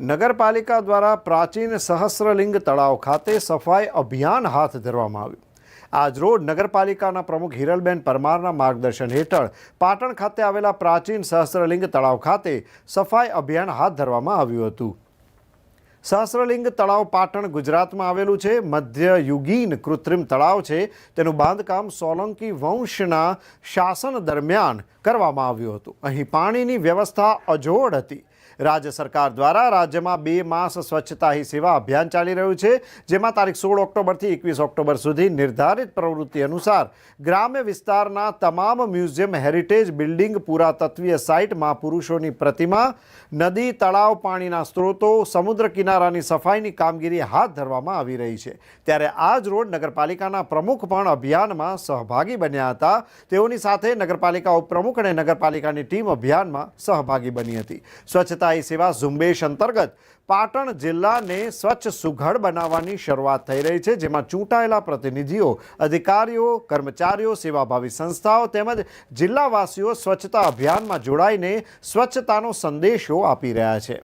નગરપાલિકા દ્વારા પ્રાચીન સહસ્રલિંગ તળાવ ખાતે સફાઈ અભિયાન હાથ ધરવામાં આવ્યું. આજરોજ નગરપાલિકાના પ્રમુખ હિરલબેન પરમારના માર્ગદર્શન હેઠળ પાટણ ખાતે આવેલા પ્રાચીન સહસ્રલિંગ તળાવ ખાતે સફાઈ અભિયાન હાથ ધરવામાં આવ્યું હતું. સહસ્રલિંગ તળાવ પાટણ ગુજરાતમાં આવેલું છે. મધ્યયુગીન કૃત્રિમ તળાવ છે. તેનું બાંધકામ સોલંકી વંશના શાસન દરમિયાન કરવામાં આવ્યું હતું. અહીં પાણીની વ્યવસ્થા અજોડ હતી. રાજ્ય સરકાર દ્વારા રાજ્યમાં બે માસ સ્વચ્છતા હી સેવા અભિયાન ચાલી રહ્યું છે, જેમાં તારીખ સોળ ઓક્ટોબરથી એકવીસ ઓક્ટોબર સુધી નિર્ધારિત પ્રવૃત્તિ અનુસાર ગ્રામ્ય વિસ્તારના તમામ મ્યુઝિયમ હેરિટેજ બિલ્ડિંગ પુરાતત્વીય સાઇટમાં પુરુષોની પ્રતિમા, નદી, તળાવ, પાણીના સ્ત્રોતો, સમુદ્ર કિનારાની સફાઈની કામગીરી હાથ ધરવામાં આવી રહી છે. ત્યારે આ જ રોડ નગરપાલિકાના પ્રમુખ પણ અભિયાનમાં સહભાગી બન્યા હતા. તેઓની સાથે નગરપાલિકા ઉપપ્રમુખ અને નગરપાલિકાની ટીમ અભિયાનમાં સહભાગી બની હતી. સ્વચ્છતા એ સેવા ઝુંબેશ અંતર્ગત પાટણ જિલ્લાને સ્વચ્છ સુઘડ બનાવવાની શરૂઆત થઈ રહી છે, જેમાં ચૂંટાયેલા પ્રતિનિધિઓ, અધિકારીઓ, કર્મચારીઓ, સેવાભાવી સંસ્થાઓ તેમજ જિલ્લાવાસીઓ સ્વચ્છતા અભિયાનમાં જોડાઈને સ્વચ્છતાનો સંદેશો આપી રહ્યા છે.